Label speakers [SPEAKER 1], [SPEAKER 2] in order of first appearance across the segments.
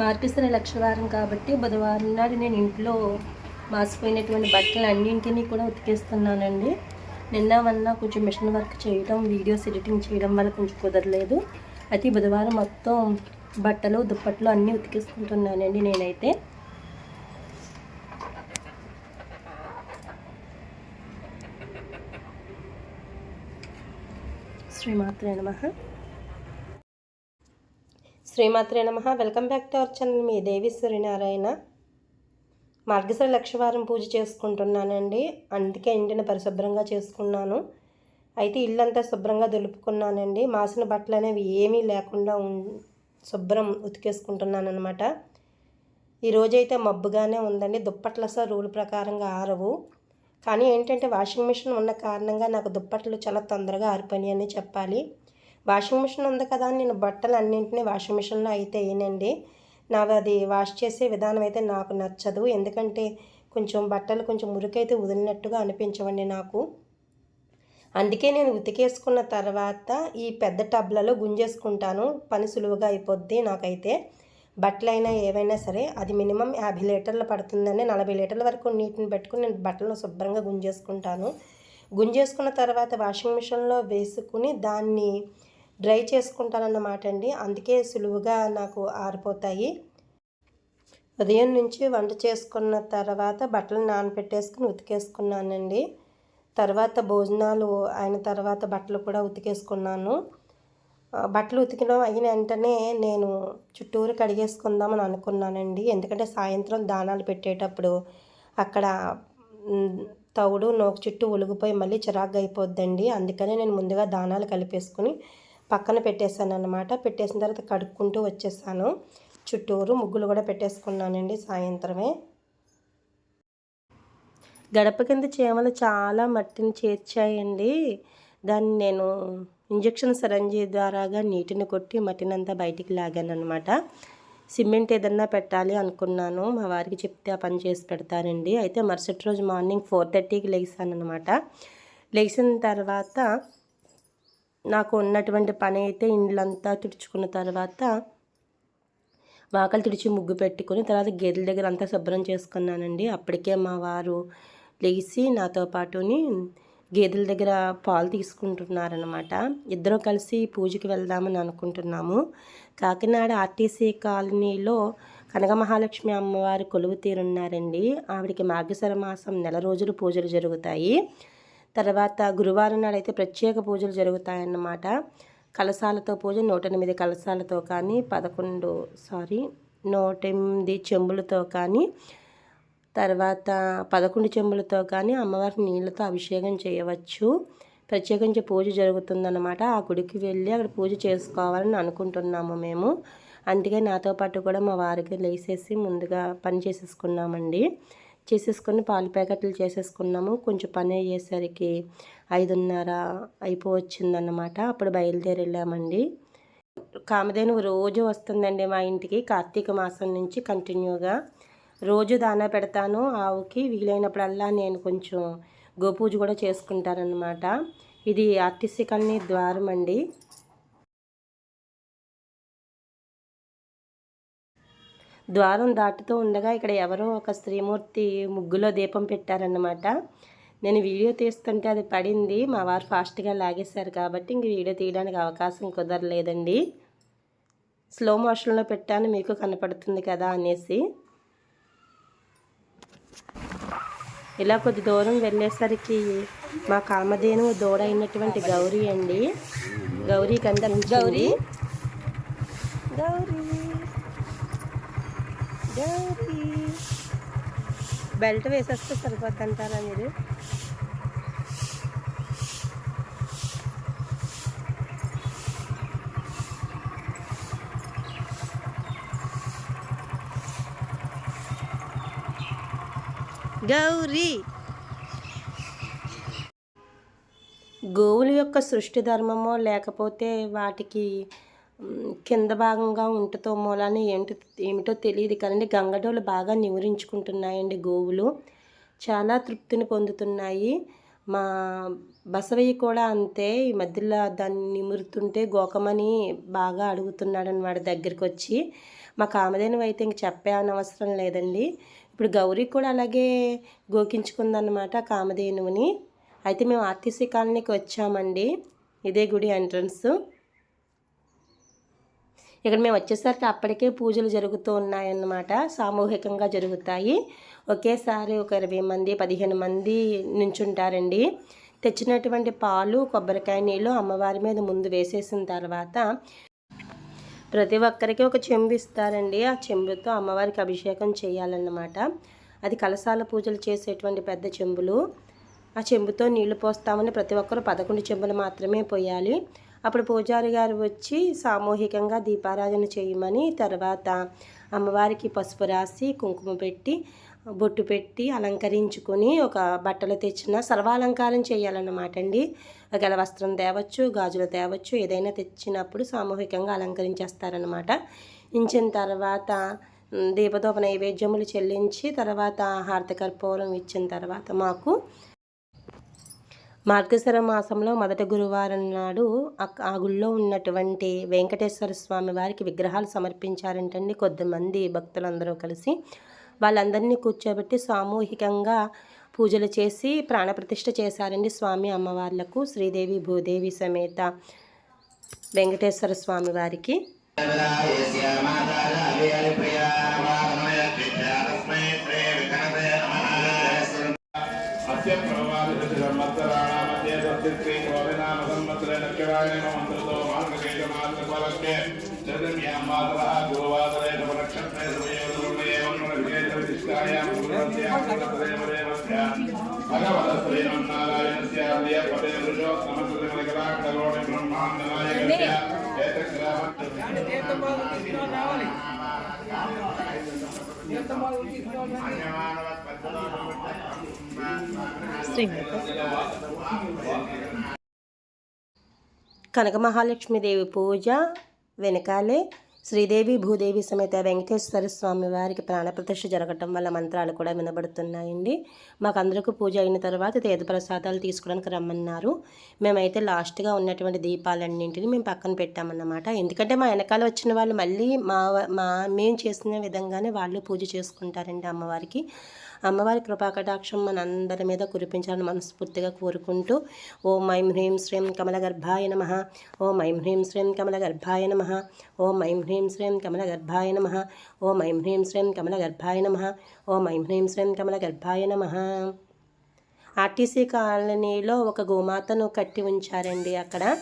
[SPEAKER 1] మార్పిస్తున్న లక్షవారం కాబట్టి బుధవారం నాడు నేను ఇంట్లో మాసిపోయినటువంటి బట్టలు అన్నింటినీ కూడా ఉతికేస్తున్నానండి. నిన్న వన్న కొంచెం మిషన్ వర్క్ చేయడం వీడియోస్ ఎడిటింగ్ చేయడం వల్ల కొంచెం కుదరలేదు. అయితే బుధవారం మొత్తం బట్టలు దుప్పట్లు అన్నీ ఉతికేసుకుంటున్నానండి నేనైతే. శ్రీమాత్రే నమ. శ్రీమాత్రే నమ. Welcome back to our channel మీ దేవి సూర్యనారాయణ. మార్గశిర లక్షవారం పూజ చేసుకుంటున్నానండి. అందుకే ఇంటిని పరిశుభ్రంగా చేసుకున్నాను. అయితే ఇల్లంతా శుభ్రంగా దులుపుకున్నానండి. మాసిన బట్టలు అనేవి ఏమీ లేకుండా ఉం- శుభ్రం ఉతికేసుకుంటున్నాను అనమాట ఈరోజైతే మబ్బుగానే ఉందండి. దుప్పట్ల సార్ రూల్ ప్రకారంగా ఆరవు. కానీ ఏంటంటే వాషింగ్ మిషన్ ఉన్న కారణంగా నాకు దుప్పట్లు చాలా తొందరగా ఆరిపోయినాయి అని చెప్పాలి. వాషింగ్ మిషన్ ఉంది కదా నేను బట్టలు అన్నింటినీ వాషింగ్ మిషన్లో అయితే వేయనండి నావి అది వాష్ చేసే విధానం అయితే నాకు నచ్చదు. ఎందుకంటే కొంచెం బట్టలు కొంచెం మురికైతే వదిలినట్టుగా అనిపించవండి నాకు. అందుకే నేను ఉతికేసుకున్న తర్వాత ఈ పెద్ద టబ్లలో గుంజేసుకుంటాను. పని సులువుగా అయిపోద్ది నాకైతే. బట్టలైనా ఏవైనా సరే అది మినిమం యాభై లీటర్లు పడుతుందని నలభై లీటర్ల వరకు నీటిని పెట్టుకుని నేను బట్టలను శుభ్రంగా గుంజేసుకుంటాను. గుంజేసుకున్న తర్వాత వాషింగ్ మిషన్లో వేసుకుని దాన్ని డ్రై చేసుకుంటానన్నమాట అండి అందుకే సులువుగా నాకు ఆరిపోతాయి. ఉదయం నుంచి వంట చేసుకున్న తర్వాత బట్టలు నానపెట్టేసుకుని ఉతికేసుకున్నానండి. తర్వాత భోజనాలు అయిన తర్వాత బట్టలు కూడా ఉతికేసుకున్నాను. బట్టలు ఉతికిన అయిన వెంటనే నేను చుట్టూరు కడిగేసుకుందామని అనుకున్నానండి. ఎందుకంటే సాయంత్రం దానాలు పెట్టేటప్పుడు అక్కడ తవుడు నోకు చుట్టూ ఒలిగిపోయి మళ్ళీ చిరాగ్గా అయిపోద్దండి. అందుకనే నేను ముందుగా దానాలు కలిపేసుకుని పక్కన పెట్టేశాను అనమాట పెట్టేసిన తర్వాత కడుక్కుంటూ వచ్చేసాను. చుట్టూరు ముగ్గులు కూడా పెట్టేసుకున్నానండి సాయంత్రమే. గడప కింద చీమలు చాలా మట్టిని చేర్చాయండి. దాన్ని నేను ఇంజక్షన్ సరంజీ ద్వారాగా నీటిని కొట్టి మట్టినంతా బయటికి లాగాను అనమాట సిమెంట్ ఏదన్నా పెట్టాలి అనుకున్నాను. మా వారికి చెప్తే ఆ పని చేసి పెడతారండి అయితే మరుసటి రోజు మార్నింగ్ ఫోర్ థర్టీకి లేచాను అనమాట లేచిన తర్వాత నాకు ఉన్నటువంటి పని అయితే ఇండ్లంతా తుడుచుకున్న తర్వాత వాకలు తుడిచి ముగ్గు పెట్టుకుని తర్వాత గేదెల దగ్గర అంతా శుభ్రం చేసుకున్నానండి. అప్పటికే మా వారు లేచి నాతో పాటుని గేదెల దగ్గర పాలు తీసుకుంటున్నారనమాట ఇద్దరు కలిసి పూజకి వెళ్దామని అనుకుంటున్నాము. కాకినాడ ఆర్టీసీ కాలనీలో కనక మహాలక్ష్మి అమ్మవారి కొలువు తీరున్నారండి. ఆవిడకి మార్గశిర మాసం నెల రోజులు పూజలు జరుగుతాయి. తర్వాత గురువారం నాడైతే ప్రత్యేక పూజలు జరుగుతాయన్నమాట. కలశాలతో పూజ నూట ఎనిమిది కలశాలతో కానీ పదకొండు సారీ నూట ఎనిమిది చెంబులతో కానీ తర్వాత పదకొండు చెంబులతో కానీ అమ్మవారికి నీళ్ళతో అభిషేకం చేయవచ్చు. ప్రత్యేకించి పూజ జరుగుతుందన్నమాట. ఆ గుడికి వెళ్ళి అక్కడ పూజ చేసుకోవాలని అనుకుంటున్నాము మేము. అందుకే నాతో పాటు కూడా మా వారికి లేసేసి ముందుగా పని చేసేసుకున్నామండి. చేసేసుకొని పాలు ప్యాకెట్లు చేసేసుకున్నాము. కొంచెం పని అయ్యేసరికి ఐదున్నర అయిపోవచ్చిందన్నమాట. అప్పుడు బయలుదేరి వెళ్ళామండి కామధేనువు రోజు వస్తుందండి మా ఇంటికి. కార్తీక మాసం నుంచి కంటిన్యూగా రోజు దానా పెడతాను. ఆవుకి వీలైనప్పుడల్లా నేను కొంచెం గోపూజ కూడా చేసుకుంటానన్నమాట. ఇది ఆర్టీసీ కన్నీ ద్వారం అండి. ద్వారం దాటుతూ ఉండగా ఇక్కడ ఎవరో ఒక స్త్రీమూర్తి ముగ్గులో దీపం పెట్టారన్నమాట. నేను వీడియో తీస్తుంటే అది పడింది. మా వారు ఫాస్ట్గా లాగేశారు కాబట్టి ఇంక వీడియో తీయడానికి అవకాశం కుదరలేదండి. స్లో మోషన్లో పెట్టాను మీకు కనపడుతుంది కదా అనేసి. ఇలా కొద్ది దూరం వెళ్ళేసరికి మా కామధేను దూడ అయినటువంటి గౌరీ అండి. గౌరీ కనిపించింది గౌరీ? గౌరీ? గౌరీ బెల్ట్ వేసేస్తే సరిపోద్ది అంటారా మీరు? గౌరీ. గోవుల యొక్క సృష్టి ధర్మమో లేకపోతే వాటికి కింద భాగంగా ఉంటుతో మూలాన్ని ఏంటో ఏమిటో తెలియదు కదండి. గంగడోలు బాగా నివరించుకుంటున్నాయండి గోవులు. చాలా తృప్తిని పొందుతున్నాయి. మా బసవయ్య కూడా అంతే ఈ మధ్యలో దాన్ని నిమురుతుంటే గోకమని బాగా అడుగుతున్నాడు అనమాట దగ్గరికి వచ్చి మా కామధేనువు అయితే ఇంక చెప్పే అనవసరం లేదండి. ఇప్పుడు గౌరీ కూడా అలాగే గోకించుకుందన్నమాట కామధేనువుని. అయితే మేము ఆర్టీసీ కాలనీకి వచ్చామండి. ఇదే గుడి ఎంట్రన్స్. ఇక్కడ మేము వచ్చేసరికి అప్పటికే పూజలు జరుగుతూ ఉన్నాయన్నమాట. సామూహికంగా జరుగుతాయి. ఒకేసారి ఒక ఇరవై మంది పదిహేను మంది నించుంటారండి. తెచ్చినటువంటి పాలు కొబ్బరికాయ నీళ్ళు అమ్మవారి మీద ముందు వేసేసిన తర్వాత ప్రతి ఒక్కరికి ఒక చెంబు ఇస్తారండి. ఆ చెంబుతో అమ్మవారికి అభిషేకం చేయాలన్నమాట. అది కలసాల పూజలు చేసేటువంటి పెద్ద చెంబులు. ఆ చెంబుతో నీళ్ళు పోస్తామని ప్రతి ఒక్కరు పదకొండు చెంబులు మాత్రమే పోయాలి. అప్పుడు పూజారి గారు వచ్చి సామూహికంగా దీపారాధన చేయమని తర్వాత అమ్మవారికి పసుపు రాసి కుంకుమ పెట్టి బొట్టు పెట్టి అలంకరించుకొని ఒక బట్టలు తెచ్చిన సర్వాలంకారం చేయాలన్నమాట అండి. ఒకవేళ వస్త్రం తేవచ్చు గాజులు తేవచ్చు ఏదైనా తెచ్చినప్పుడు సామూహికంగా అలంకరించేస్తారనమాట ఇంచిన తర్వాత దీపదోప నైవేద్యములు చెల్లించి తర్వాత హారతి కర్పూరం ఇచ్చిన తర్వాత మాకు మార్గశర మాసంలో మొదటి గురువారం నాడు ఆ గుళ్ళో ఉన్నటువంటి వెంకటేశ్వర స్వామి వారికి విగ్రహాలు సమర్పించారంటండి కొద్దిమంది భక్తులందరూ కలిసి. వాళ్ళందరినీ కూర్చోబెట్టి సామూహికంగా పూజలు చేసి ప్రాణప్రతిష్ఠ చేశారండి స్వామి అమ్మవార్లకు శ్రీదేవి భూదేవి సమేత వెంకటేశ్వర స్వామి వారికి.
[SPEAKER 2] देवाय मंत्रतो मार्गकेश मार्गपालक्ये चतुर्भ्यां मातरः गुरुवासरे नवनक्षत्रे समयोधुर्णे विशेषविशिष्टायां भगवतस्त्रीनं नारायणस्य प्रियपते दृशो समस्तकलाकरोणि ब्रह्माण्डनायकस्य
[SPEAKER 1] श्रीमती మహాలక్ష్మీదేవి పూజ వెనకాలే శ్రీదేవి భూదేవి సమేత వెంకటేశ్వర స్వామి వారికి ప్రాణప్రతిష్ఠ జరగటం వల్ల మంత్రాలు కూడా వినబడుతున్నాయండి. మాకు అందరికీ పూజ అయిన తర్వాత తీర్థ ప్రసాదాలు తీసుకోవడానికి రమ్మన్నారు. మేమైతే లాస్ట్గా ఉన్నటువంటి దీపాలన్నింటినీ మేము పక్కన పెట్టామన్నమాట. ఎందుకంటే మా వెనకాల వచ్చిన వాళ్ళు మళ్ళీ మా మా మేము చేసిన విధంగానే వాళ్ళు పూజ చేసుకుంటారండి అమ్మవారికి. అమ్మవారి కృపాకటాక్షం మన అందరి మీద కురిపించాలని మనస్ఫూర్తిగా కోరుకుంటూ ఓం మైం హ్రీం శ్రీం కమల గర్భాయ నమ. ఓం ఐం హ్రీం శ్రీం కమల గర్భాయ నమ. ఓం ఐం హ్రీం శ్రీం కమల గర్భాయ నమ. ఓం ఐం హ్రీం శ్రీం కమల గర్భాయ నమ. ఓం ఐం హ్రీం శ్రీం కమల గర్భాయ నమ. ఆర్టీసీ కాలనీలో ఒక గోమాతను కట్టి ఉంచారండి అక్కడ.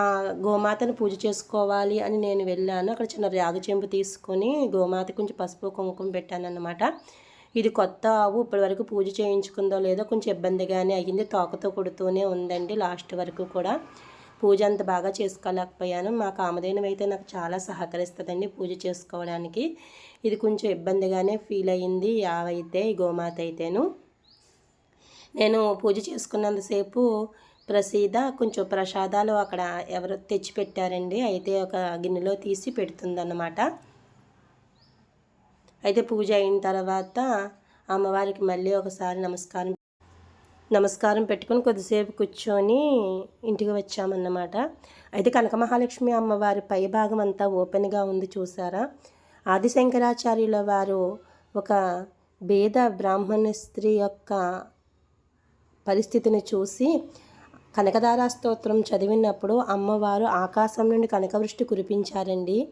[SPEAKER 1] ఆ గోమాతను పూజ చేసుకోవాలి అని నేను వెళ్ళాను. అక్కడ చిన్న రాగి చెంపు తీసుకొని గోమాత కొంచెం పసుపు కుంకుమ పెట్టాను అనమాట ఇది కొత్త ఆవు ఇప్పటి వరకు పూజ చేయించుకుందో లేదో కొంచెం ఇబ్బందిగానే అయ్యింది. తోకతో కొడుతూనే ఉందండి లాస్ట్ వరకు కూడా. పూజ అంత బాగా చేసుకోలేకపోయాను. మా కామధేనం అయితే నాకు చాలా సహకరిస్తుందండి పూజ చేసుకోవడానికి. ఇది కొంచెం ఇబ్బందిగానే ఫీల్ అయ్యింది యావైతే గోమాత అయితేను. నేను పూజ చేసుకున్నంతసేపు ప్రసీద కొంచెం ప్రసాదాలు అక్కడ ఎవరు తెచ్చిపెట్టారండి అయితే ఒక గిన్నెలో తీసి పెడుతుందన్నమాట. అయితే పూజ అయిన తర్వాత అమ్మవారికి మళ్ళీ ఒకసారి నమస్కారం నమస్కారం పెట్టుకొని కొద్దిసేపు కూర్చొని ఇంటికి వచ్చామన్నమాట. అయితే కనక మహాలక్ష్మి అమ్మవారి పై భాగం అంతా ఓపెన్గా ఉంది చూసారా? ఆదిశంకరాచార్యుల వారు ఒక బేద బ్రాహ్మణ స్త్రీ యొక్క పరిస్థితిని చూసి కనకదార స్తోత్రం చదివినప్పుడు అమ్మవారు ఆకాశం నుండి కనకవృష్టి కురిపించారండి.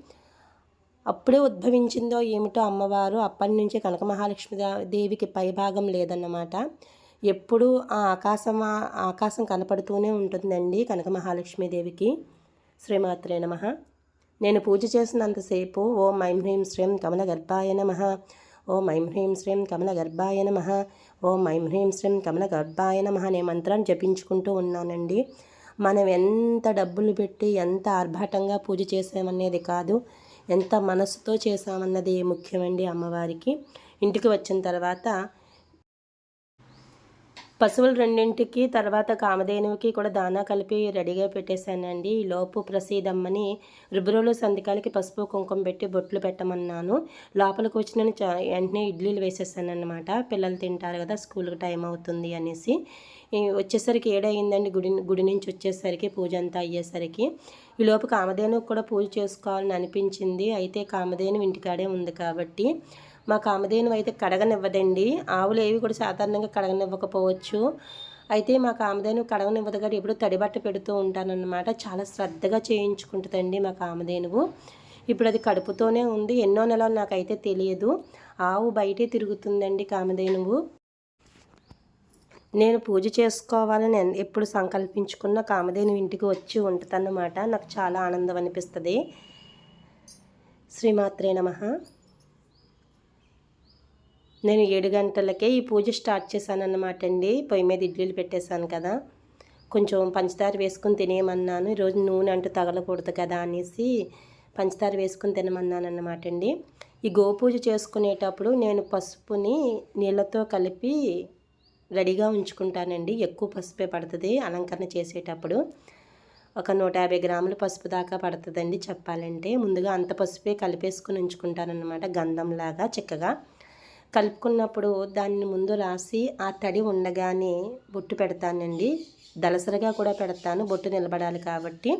[SPEAKER 1] అప్పుడే ఉద్భవించిందో ఏమిటో అమ్మవారు అప్పటి నుంచే కనక మహాలక్ష్మి దేవికి పైభాగం లేదన్నమాట. ఎప్పుడూ ఆ ఆకాశం ఆకాశం కనపడుతూనే ఉంటుందండి కనక మహాలక్ష్మీదేవికి శ్రీమాత్రే నమ. నేను పూజ చేసినంతసేపు ఓం ఐం హ్రీం శ్రీం కమల గర్భాయ నమ. ఓం ఐం హ్రీం శ్రీం కమల గర్భాయ నమ. ఓం ఐం హ్రీం శ్రీం కమల గర్భాయ నమ అనే మంత్రాన్ని జపించుకుంటూ ఉన్నానండి. మనం ఎంత డబ్బులు పెట్టి ఎంత ఆర్భాటంగా పూజ చేసామనేది కాదు ఎంత మనసుతో చేసామన్నది ముఖ్యమండి అమ్మవారికి. ఇంటికి వచ్చిన తర్వాత పశువులు రెండింటికి తర్వాత కామధేనువుకి కూడా దానా కలిపి రెడీగా పెట్టేశానండి. ఈ లోపు ప్రసీదమ్మని రుబ్రోలు సంతకాలకి పసుపు కుంకుమ పెట్టి బొట్లు పెట్టమన్నాను. లోపలికి వచ్చిన నేను చా- వెంటనే ఇడ్లీలు వేసేసాను పిల్లలు తింటారు కదా స్కూల్కి టైం అవుతుంది అనేసి. వచ్చేసరికి ఏడయిందండి గుడి గుడి నుంచి వచ్చేసరికి పూజ అంతా అయ్యేసరికి. ఈ లోపు కామధేను కూడా పూజ చేసుకోవాలని అనిపించింది. అయితే కామధేను ఇంటికాడే ఉంది కాబట్టి మా కామధేను అయితే కడగనివ్వదండి. ఆవులు ఏవి కూడా సాధారణంగా కడగనివ్వకపోవచ్చు. అయితే మా కామధేను కడగనివ్వదు కాబట్టి ఎప్పుడు తడిబట్ట పెడుతూ ఉంటానన్నమాట. చాలా శ్రద్ధగా చేయించుకుంటుందండి మా కామధేనువు. ఇప్పుడు అది కడుపుతోనే ఉంది. ఎన్నో నెలలు నాకైతే తెలియదు. ఆవు బయటే తిరుగుతుందండి కామధేనువు. నేను పూజ చేసుకోవాలని ఎన్- ఎప్పుడు సంకల్పించుకున్న కామధేను ఇంటికి వచ్చి ఉంటుందన్నమాట. నాకు చాలా ఆనందం అనిపిస్తుంది. శ్రీమాత్రే నమ. నేను ఏడు గంటలకే ఈ పూజ స్టార్ట్ చేశాను అన్నమాట అండి పొయ్యి మీద ఇడ్లీలు పెట్టేశాను కదా. కొంచెం పంచదార వేసుకుని తినేయమన్నాను. ఈరోజు నూనె అంటూ తగలకూడదు కదా అనేసి పంచదార వేసుకుని తినమన్నాను అన్నమాట అండి ఈ గోపూజ చేసుకునేటప్పుడు నేను పసుపుని నీళ్ళతో కలిపి రెడీగా ఉంచుకుంటానండి. ఎక్కువ పసుపే పడుతుంది అలంకరణ చేసేటప్పుడు. ఒక నూట యాభై గ్రాముల పసుపు దాకా పడుతుందండి చెప్పాలంటే. ముందుగా అంత పసుపే కలిపేసుకుని ఉంచుకుంటానన్నమాట గంధంలాగా చిక్కగా. కలుపుకున్నప్పుడు దాన్ని ముందు రాసి ఆ తడి ఉండగానే బొట్టు పెడతానండి. దలసరిగా కూడా పెడతాను బొట్టు నిలబడాలి కాబట్టి.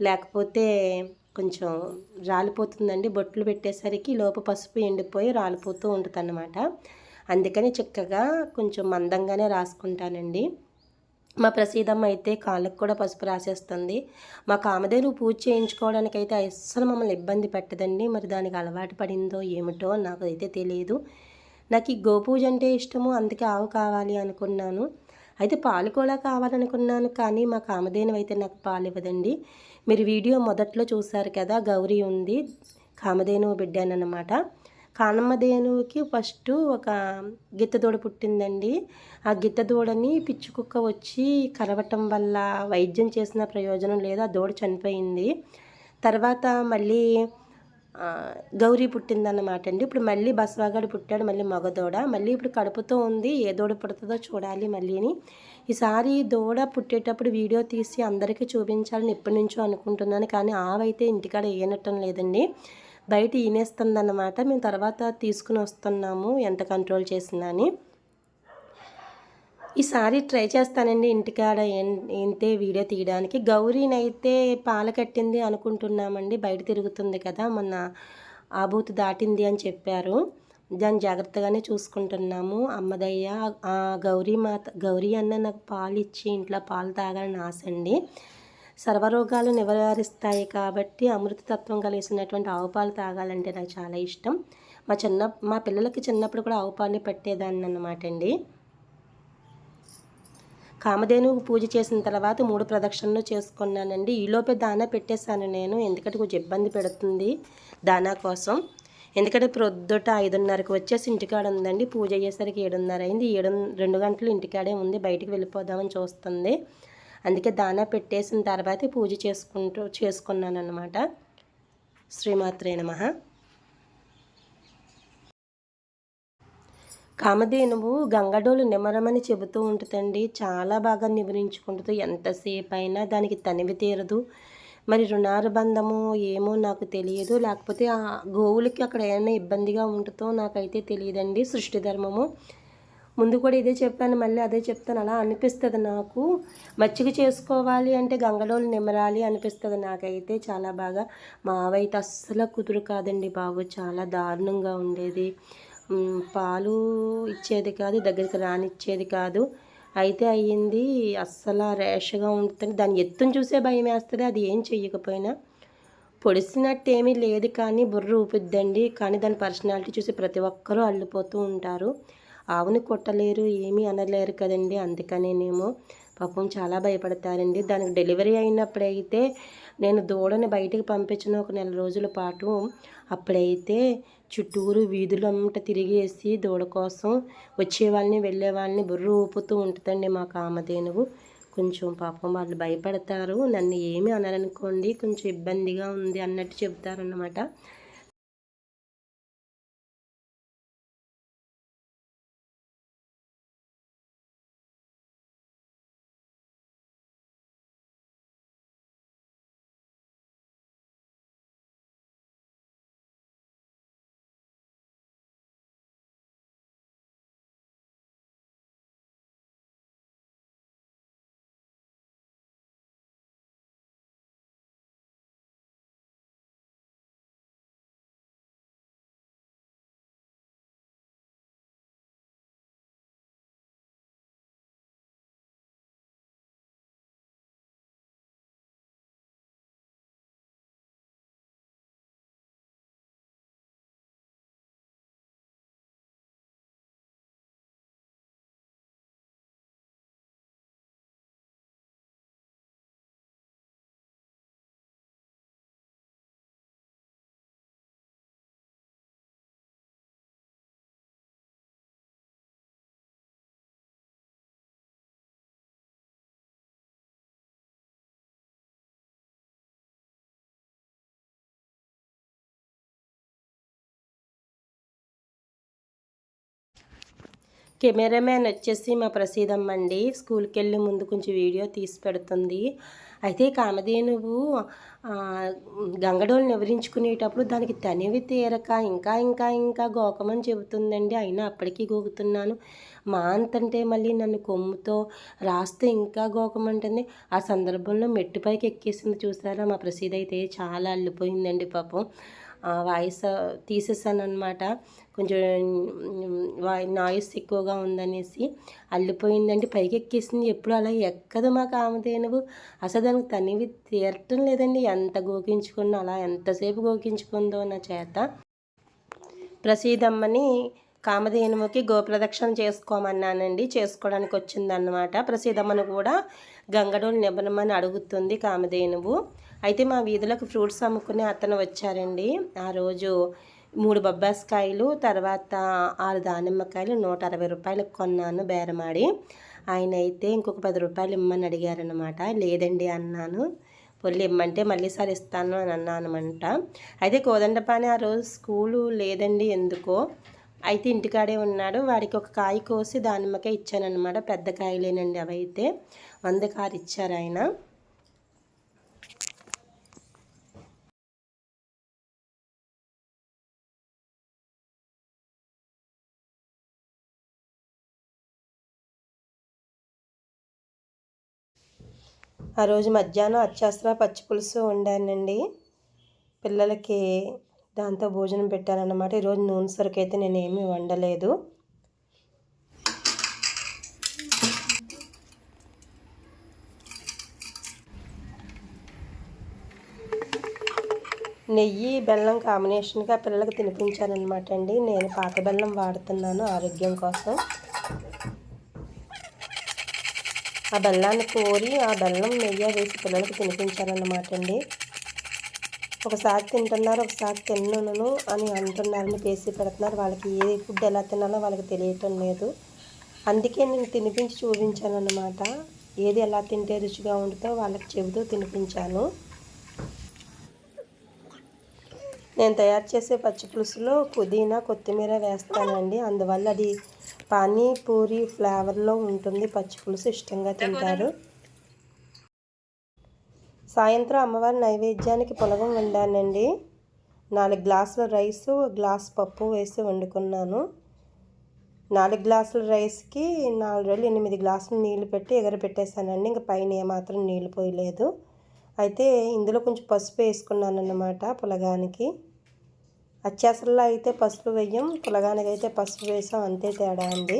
[SPEAKER 1] లేకపోతే కొంచెం రాలిపోతుందండి. బొట్లు పెట్టేసరికి లోపు పసుపు ఎండిపోయి రాలిపోతూ ఉంటుంది అన్నమాట అందుకని చిక్కగా కొంచెం మందంగానే రాసుకుంటానండి. మా ప్రసీదమ్మ అయితే కాళ్ళకు కూడా పసుపు రాసేస్తుంది. మా కామధేను పూజ చేయించుకోవడానికి అయితే అస్సలు మమ్మల్ని ఇబ్బంది పెట్టదండి. మరి దానికి అలవాటు పడిందో ఏమిటో నాకు అయితే తెలియదు నాకు ఈ గోపూజ అంటే ఇష్టము అందుకే ఆవు కావాలి అనుకున్నాను. అయితే పాలు కూడా కావాలనుకున్నాను కానీ మా కామధేను అయితే నాకు పాలు ఇవ్వదండి. మీరు వీడియో మొదట్లో చూసారు కదా గౌరీ ఉంది కామధేను బిడ్డానమాట కానమ్మధేనువుకి ఫస్ట్ ఒక గిత్తదూడ పుట్టిందండి. ఆ గిత్తదూడని పిచ్చి కుక్క వచ్చి కరవటం వల్ల వైద్యం చేసిన ప్రయోజనం లేదు ఆ దూడ చనిపోయింది. తర్వాత మళ్ళీ గౌరీ పుట్టిందన్నమాట అండి ఇప్పుడు మళ్ళీ బసవాగాడు పుట్టాడు మళ్ళీ మగదూడ మళ్ళీ ఇప్పుడు కడుపుతో ఉంది ఏ దూడ పుడుతుందో చూడాలి మళ్ళీని. ఈసారి దూడ పుట్టేటప్పుడు వీడియో తీసి అందరికీ చూపించాలని ఎప్పటి నుంచో అనుకుంటున్నాను కానీ ఆవైతే ఇంటికాడ వేయనట్టం లేదండి. బయట ఈనేస్తుందన్నమాట మేము తర్వాత తీసుకుని వస్తున్నాము ఎంత కంట్రోల్ చేసిందని. ఈసారి ట్రై చేస్తానండి ఇంటికాడ ఇంతే వీడియో తీయడానికి. గౌరీనైతే పాలు పాల కట్టింది అనుకుంటున్నామండి. బయట తిరుగుతుంది కదా మొన్న ఆబూతు దాటింది అని చెప్పారు. దాన్ని జాగ్రత్తగానే చూసుకుంటున్నాము. అమ్మదయ్య ఆ గౌరీ మాత గౌరీ అన్న నాకు పాలు ఇచ్చి ఇంట్లో పాలు తాగాలని ఆశ అండి సర్వరోగాలు నివారిస్తాయి కాబట్టి అమృతతత్వం కలిసినటువంటి ఆవు పాలు తాగాలంటే నాకు చాలా ఇష్టం. మా చిన్న మా పిల్లలకి చిన్నప్పుడు కూడా ఆవు పాలు పెట్టేదాన్ని అన్నమాట అండి. కామధేనువు పూజ చేసిన తర్వాత మూడు ప్రదక్షిణలు చేసుకున్నానండి. ఈలోపే దానా పెట్టేశాను నేను. ఎందుకంటే కొంచెం ఇబ్బంది పెడుతుంది దానా కోసం. ఎందుకంటే ప్రొద్దుట ఐదున్నరకు వచ్చేసి ఇంటికాడ ఉందండి. పూజ అయ్యేసరికి ఏడున్నర అయింది. ఏడు రెండు గంటలు ఇంటికాడే ఉంది. బయటికి వెళ్ళిపోదామని చూస్తుంది. అందుకే దానా పెట్టేసిన తర్వాత పూజ చేసుకుంటూ చేసుకున్నాను అనమాట శ్రీమాత్రే నమః. కామధేనువు గంగడోలు నిమరమని చెబుతూ ఉంటుందండి. చాలా బాగా నివరించుకుంటుంది. ఎంతసేపు అయినా దానికి తనివి తీరదు. మరి రుణానుబంధము ఏమో నాకు తెలియదు. లేకపోతే ఆ గోవులకి అక్కడ ఏమైనా ఇబ్బందిగా ఉంటుందో నాకైతే తెలియదండి సృష్టి ధర్మము. ముందు కూడా ఇదే చెప్పాను మళ్ళీ అదే చెప్తాను. అలా అనిపిస్తుంది నాకు. మచ్చిక చేసుకోవాలి అంటే గంగడోలు నిమరాలి అనిపిస్తుంది నాకైతే చాలా బాగా. మావైతే అస్సలు కుదురు కాదండి బాబు. చాలా దారుణంగా ఉండేది. పాలు ఇచ్చేది కాదు దగ్గరికి రానిచ్చేది కాదు. అయితే అయ్యింది అస్సలు రేషగా ఉంటుంది. దాని ఎత్తును చూసే భయం వేస్తుంది అది ఏం చెయ్యకపోయినా. పొడిసినట్టు ఏమీ లేదు కానీ బుర్ర ఊపిద్దండి. కానీ దాని పర్సనాలిటీ చూసి ప్రతి ఒక్కరూ అల్లిపోతూ ఉంటారు. ఆవుని కొట్టలేరు ఏమీ అనలేరు కదండి. అందుకనేనేమో పాపం చాలా భయపడతారండి. దానికి డెలివరీ అయినప్పుడైతే నేను దూడని బయటికి పంపించిన ఒక నెల రోజుల పాటు అప్పుడైతే చుట్టూరు వీధులంట తిరిగేసి దూడ కోసం వచ్చే వాళ్ళని వెళ్ళే వాళ్ళని బుర్ర ఊపుతూ ఉంటుందండి మా కామధేనువు. కొంచెం పాపం వాళ్ళు భయపడతారు. నన్ను ఏమి అనరనుకోండి కొంచెం ఇబ్బందిగా ఉంది అన్నట్టు చెప్తారన్నమాట కెమెరామ్యాన్ వచ్చేసి మా ప్రసీదమ్మ అండి. స్కూల్కి వెళ్ళి ముందు కొంచెం వీడియో తీసి పెడుతుంది. అయితే కామధేనువు గంగడోలు నివరించుకునేటప్పుడు దానికి తనివి తీరక ఇంకా ఇంకా ఇంకా గోకమని చెబుతుందండి. అయినా అప్పటికీ గోకుతున్నాను. మా అంతంటే మళ్ళీ నన్ను కొమ్ముతో రాస్తే ఇంకా గోకమంటుంది. ఆ సందర్భంలో మెట్టుపైకి ఎక్కేసింది చూసారా? మా ప్రసీద అయితే చాలా అల్లిపోయిందండి పాపం. వాయిస్ తీసేసాను అనమాట కొంచెం వాయి నాయిస్ ఎక్కువగా ఉందనేసి అల్లిపోయిందండి. పైకి ఎక్కేసింది ఎప్పుడు అలా ఎక్కదు మా కామధేనువు. అసలు దానికి తనివి తీరటం లేదండి. ఎంత గోకించుకున్నా అలా ఎంతసేపు గోకించుకుందో నా చేత. ప్రసీదమ్మని కామధేనువుకి గోప్రదక్షిణ చేసుకోమన్నానండి. చేసుకోవడానికి వచ్చిందన్నమాట ప్రసీదమ్మను కూడా గంగడోలు నిబ్బనమని అడుగుతుంది కామధేనువు. అయితే మా వీధులకు ఫ్రూట్స్ అమ్ముకునే అతను వచ్చారండి. ఆ రోజు మూడు బొబ్బాస్కాయలు తర్వాత ఆరు దానిమ్మకాయలు నూట అరవై రూపాయలకు కొన్నాను బేరమాడి. ఆయన అయితే ఇంకొక పది రూపాయలు ఇమ్మని అడిగారనమాట లేదండి అన్నాను. పొల్లి ఇమ్మంటే మళ్ళీసారి ఇస్తాను అని అన్నానమాట అయితే కోదండపాని ఆ రోజు స్కూలు లేదండి ఎందుకో. అయితే ఇంటికాడే ఉన్నాడు. వాడికి ఒక కాయ కోసి దానిమ్మకాయ ఇచ్చానమాట పెద్ద కాయలేనండి అవి అయితే వంద కారు ఇచ్చారు ఆయన. ఆ రోజు మధ్యాహ్నం అత్యాసర పచ్చి పులుసు వండానండి. పిల్లలకి దాంతో భోజనం పెట్టానన్నమాట. ఈరోజు నూనె సరుకు అయితే నేను ఏమీ వండలేదు. నెయ్యి బెల్లం కాంబినేషన్గా పిల్లలకు తినిపించానమాట అండి. నేను పాత బెల్లం వాడుతున్నాను ఆరోగ్యం కోసం. ఆ బెల్లాన్ని కోరి ఆ బెల్లం నెయ్యి వేసి పిల్లలకి తినిపించారన్నమాట అండి ఒకసారి తింటున్నారు ఒకసారి తిన్నాను అని అంటున్నారు అని పేసి పెడుతున్నారు. వాళ్ళకి ఏ ఫుడ్ ఎలా తినాలో వాళ్ళకి తెలియటం లేదు. అందుకే నేను తినిపించి చూపించాను అన్నమాట ఏది ఎలా తింటే రుచిగా ఉంటుందో వాళ్ళకి చెబుతూ తినిపించాను. నేను తయారు చేసే పచ్చి పులుసులో పుదీనా కొత్తిమీర వేస్తానండి. అందువల్ల అది పానీపూరి ఫ్లేవర్లో ఉంటుంది. పచ్చి పులుసు ఇష్టంగా తింటారు. సాయంత్రం అమ్మవారి నైవేద్యానికి పొలగం వండానండి. నాలుగు గ్లాసుల రైసు గ్లాస్ పప్పు వేసి వండుకున్నాను. నాలుగు గ్లాసుల రైస్కి నాలుగు రోజులు ఎనిమిది గ్లాసులు నీళ్ళు పెట్టి ఎగరపెట్టేశానండి. ఇంకా పైన ఏమాత్రం నీళ్ళు పోయలేదు. అయితే ఇందులో కొంచెం పసుపు వేసుకున్నాను అన్నమాట పులగానికి. అత్యాసరలో అయితే పసుపు వేయం పులగానికైతే పసుపు వేసాం అంతే తేడా అండి.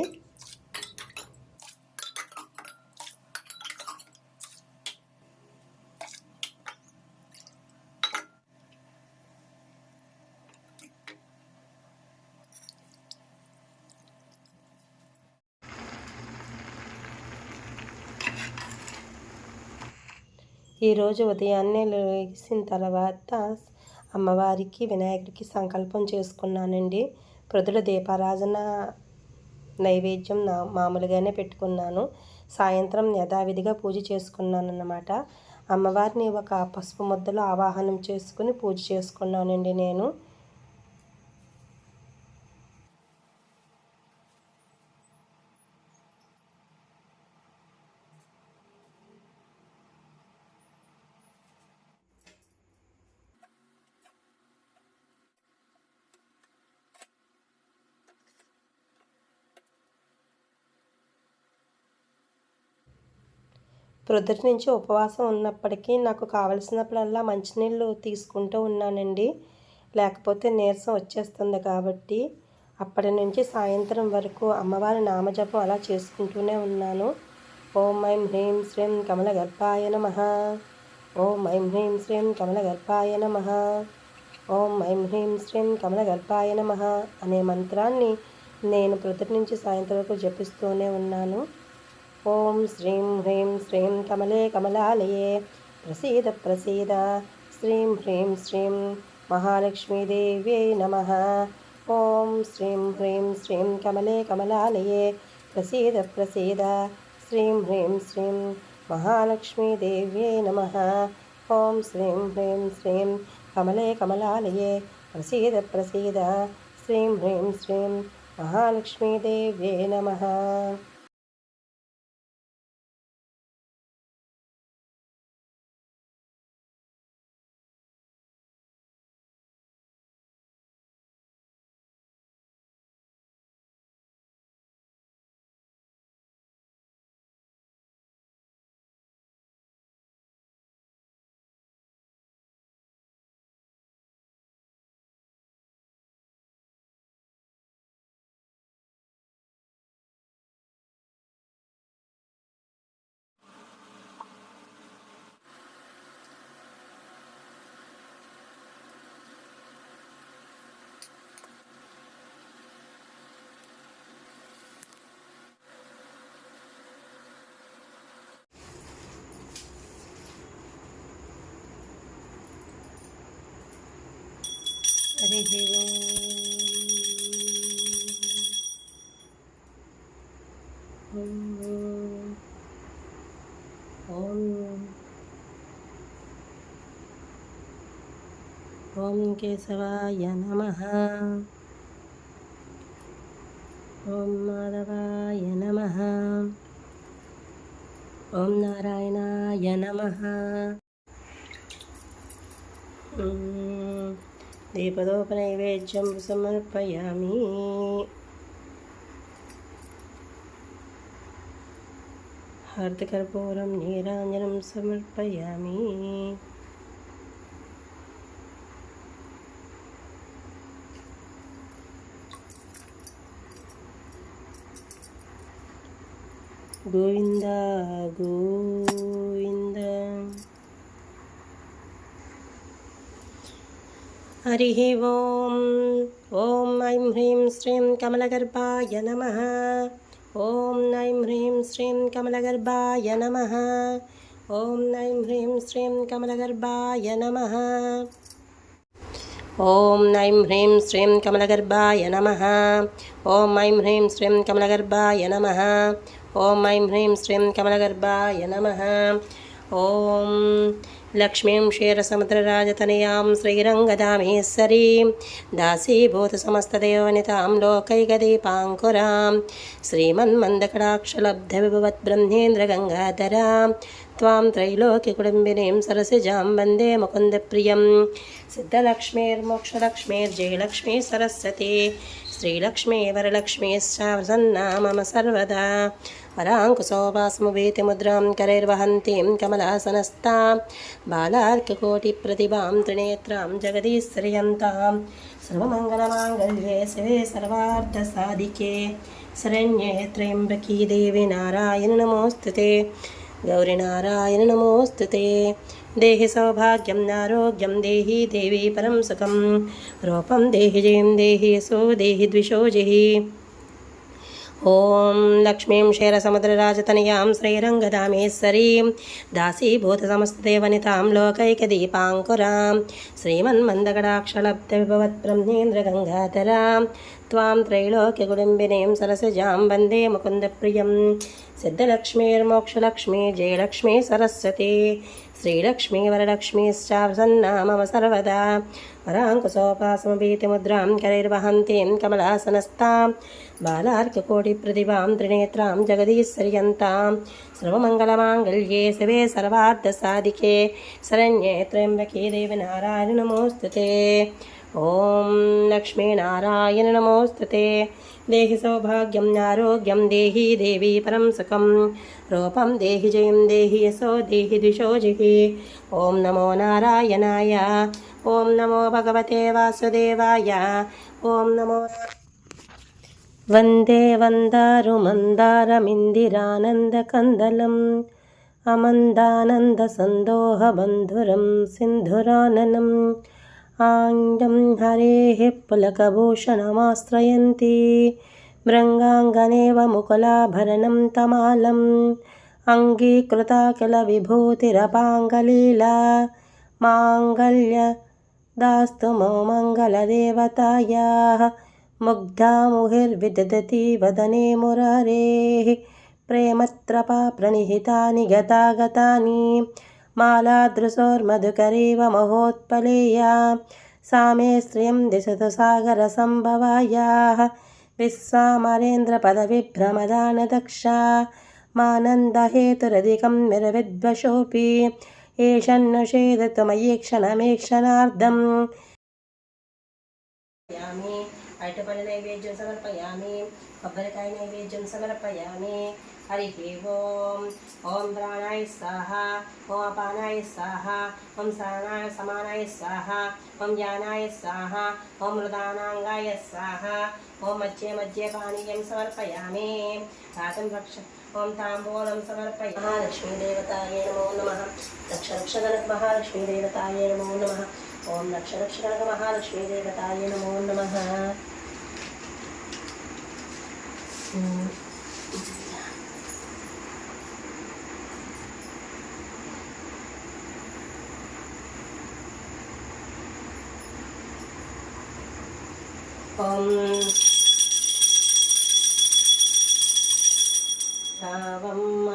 [SPEAKER 1] ఈరోజు ఉదయాన్నే లేచిన తర్వాత అమ్మవారికి వినాయకుడికి సంకల్పం చేసుకున్నానండి. ప్రొద్దున దీపారాధన నైవేద్యం నా మామూలుగానే పెట్టుకున్నాను. సాయంత్రం యథావిధిగా పూజ చేసుకున్నాను అన్నమాట అమ్మవారిని ఒక పసుపు ముద్దలో ఆవాహనం చేసుకుని పూజ చేసుకున్నానండి నేను. ప్రొద్దుటి నుంచి ఉపవాసం ఉన్నప్పటికీ నాకు కావలసినప్పుడల్లా మంచినీళ్ళు తీసుకుంటూ ఉన్నానండి. లేకపోతే నీరసం వచ్చేస్తుంది కాబట్టి అప్పటి నుంచి సాయంత్రం వరకు అమ్మవారి నామజపం అలా చేసుకుంటూనే ఉన్నాను. ఓం ఐం హ్రీం శ్రీం కమల గర్భాయ నమ. ఓం ఐం హ్రీం శ్రీం కమల గర్భాయ నమ. ఓం ఐం హ్రీం శ్రీం కమల గర్భాయ నమ అనే మంత్రాన్ని నేను ప్రొద్దుటి నుంచి సాయంత్రం వరకు జపిస్తూనే ఉన్నాను. ఓం శ్రీం హ్రీం శ్రీం కమలే కమలాలయే. ప్రసీద ప్రసీద. శ్రీం హ్రీం శ్రీం మహాలక్ష్మీదేవ్యై నమ. ఓం శ్రీం హ్రీం శ్రీం కమలే కమలాలయే. ప్రసీద ప్రసీద. శ్రీం హ్రీం శ్రీం మహాలక్ష్మీదేవ్యై నమ. ఓం శ్రీం హ్రీం శ్రీం కమలే కమలాలయే. ప్రసీద ప్రసీద. శ్రీం హ్రీం శ్రీం మహాలక్ష్మీదేవ్యై నమ. హరి ఓం ఓం. ఓం కేశవాయ నమ. ఓం మాధవాయ నమ. ఓం నారాయణాయ నమ. दीपदोपनैवेद्यं समर्पयामि हर्दकर्पूरं नीराञ्जनं समर्पयामि गोविन्द गोविन्द హరి ఓం ఓం ఐం హ్రీం శ్రీం కమలగర్భాయ నమ ఓం ఐం హ్రీం శ్రీం కమలగర్భాయ నమ ఓం ఐం హ్రీం శ్రీం కమలగర్భాయ నమ ఓం ఐం హ్రీం శ్రీం కమలగర్భాయ నమ ఓం ఐం హ్రీం శ్రీం కమలగర్భాయ నమ ఓం ఐం హ్రీం శ్రీం కమలగర్భాయ నమ ఓం లక్ష్మీం క్షీరసముద్రరాజతనయాం శ్రీరంగదామేశ్వరీం దాసీభూతసమస్తదేవనితాం లోకైకదీపాంకురాం శ్రీమన్మందకటాక్షలబ్ధవిభవద్బ్రహ్మేంద్రగంగాధరాం त्वां त्रैलोक्यकुटुम्बिनीं सरसिजां वन्दे मुकुन्दप्रियं सिद्धलक्ष्मीर्मोक्षलक्ष्मीर्जयलक्ष्मी सरस्वती श्रीलक्ष्मी वरलक्ष्मीश्च सन्ना मम सर्वदा वराङ्कुशोपासमुभेतिमुद्रां करैर्वहन्तीं कमलासनस्तां बालार्ककोटिप्रतिभां त्रिनेत्रां जगदीश्रियन्तां सर्वमङ्गलमाङ्गल्ये शिवे सर्वार्थसाधिके शरण्ये त्र्यम्बकी देवी नारायण नमोऽस्तु ते गौरीनारायण नमोऽस्तु ते देहि सौभाग्यं नारोग्यं देहि देवी परं सुखं रूपं देहि जयं देहि यशो देहि द्विषोजिहि ॐ लक्ष्मीं शेरसमुद्रराजतनयां श्रीरङ्गदामेश्वरीं दासीभूतसमस्तदेवनितां लोकैकदीपाङ्कुरां श्रीमन्मन्दकटाक्षलब्धविभवत्ब्रह्मेन्द्रगङ्गाधरां त्वां त्रैलोक्यकुटुम्बिनीं सरसजां वन्दे मुकुन्दप्रियं सिद्धलक्ष्मीर्मोक्षलक्ष्मी जयलक्ष्मी सरस्वती श्रीलक्ष्मी वरलक्ष्मीश्चावसन्ना मम सर्वदा वराङ्कुशोपासमभीतिमुद्रां करैर्वहन्तीं कमलासनस्तां बालार्ककोटिप्रतिभां त्रिनेत्रां जगदीश्वर्यन्तां सर्वमङ्गलमाङ्गल्ये शिवे सर्वार्थसाधिके शरण्ये त्र्यम्बके देवि नारायण नमोऽस्तु ते ॐ लक्ष्मीनारायण नमोऽस्तु ते देहि सौभाग्यं आरोग्यं देहि देवी परं सुखं। रूपं देहि जयं देहि यशो देहि द्विषोजिहि ॐ नमो नारायणाय। ॐ नमो भगवते वासुदेवाय। ॐ नमो वंदे वंदे वन्दारुमन्दारमिन्दिरानन्दकन्दलम्। अमन्दानन्दसन्दोहबन्धुरं सिन्धुराननम्। आङ्गं हरेः पुलकभूषणमाश्रयन्ती। मृङ्गाङ्गनेव मुकुलाभरणं तमालम्। अङ्गीकृता किल विभूतिरपाङ्गलीला माङ्गल्यदास्तु मम मङ्गलदेवतायाः। मुग्धा मुहिर्विदधति वदने मुरारेः। प्रेमत्रपा प्रणिहितानि गतागतानि मालादृशोर्मधुकरीव महोत्पलेया सा मे श्रियं दिशतु सागरसम्भवायाः విశ్వామరేంద్ర పదవిభ్రమదాన దక్ష మానందహేతురధికం నిరవిద్వశోపి ఏషన్నుషేదతమయీ క్షణమే క్షణార్థం సమర్పయామి అరటిపండు నైవేద్యం సమర్పయామి కొబ్బరికాయ నైవేద్యం సమర్పయామి హరి ఓం ఓం ప్రాణాయ స్వాహ ఓం అపానాయ స్వాహ ఓం సమానాయ సమానాయ స్వాహ ఓం జ్ఞానాయ స్వాహ ఓం మృదానాంగాయ స్వాహ ఓం మధ్య మధ్య పానీయం సమర్పయామి రాతం రక్ష ఓం తాంబూలం సమర్పయ మహాలక్ష్మీదేవతాయ నమో నమ రక్ష రక్షగణక మహాలక్ష్మీదేవతాయ నమో నమ ఓం లక్ష లక్షగణక మహాలక్ష్మీదేవతాయ నమో నమ ఓం రావమ్మ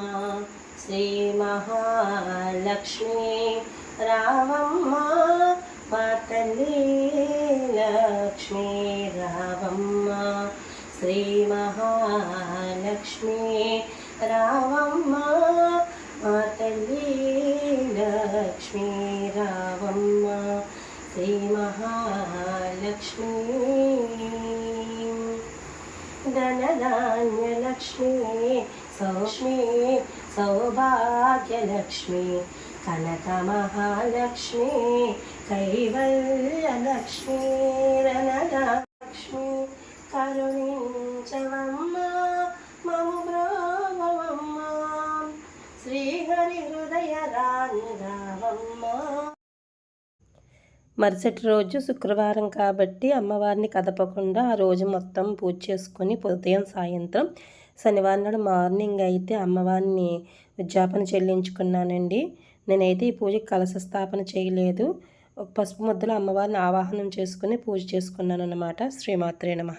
[SPEAKER 1] శ్రీ మహాలక్ష్మి రావమ్మ మా తల్లి లక్ష్మి రావమ్మ శ్రీ మహాలక్ష్మి రావమ్మ మా తల్లి లక్ష్మి రావమ్మ శ్రీ మహాలక్ష్మి ధనధాన్యలక్ష్మి సౌక్ష్మి సౌభాగ్యలక్ష్మి కనక మహాలక్ష్మి కైవల్యలక్ష్మి రణలక్ష్మి లక్ష్మి కరుణించవం మరుసటి రోజు శుక్రవారం కాబట్టి అమ్మవారిని కదపకుండా ఆ రోజు మొత్తం పూజ చేసుకొని ఉదయం సాయంత్రం శనివారం నాడు మార్నింగ్ అయితే అమ్మవారిని ఉద్యాపన చెల్లించుకున్నానండి. నేనైతే ఈ పూజకి కలశ స్థాపన చేయలేదు. ఒక పసుపు ముద్దలో అమ్మవారిని ఆవాహనం చేసుకుని పూజ చేసుకున్నాను అన్నమాట శ్రీమాత్రే నమ.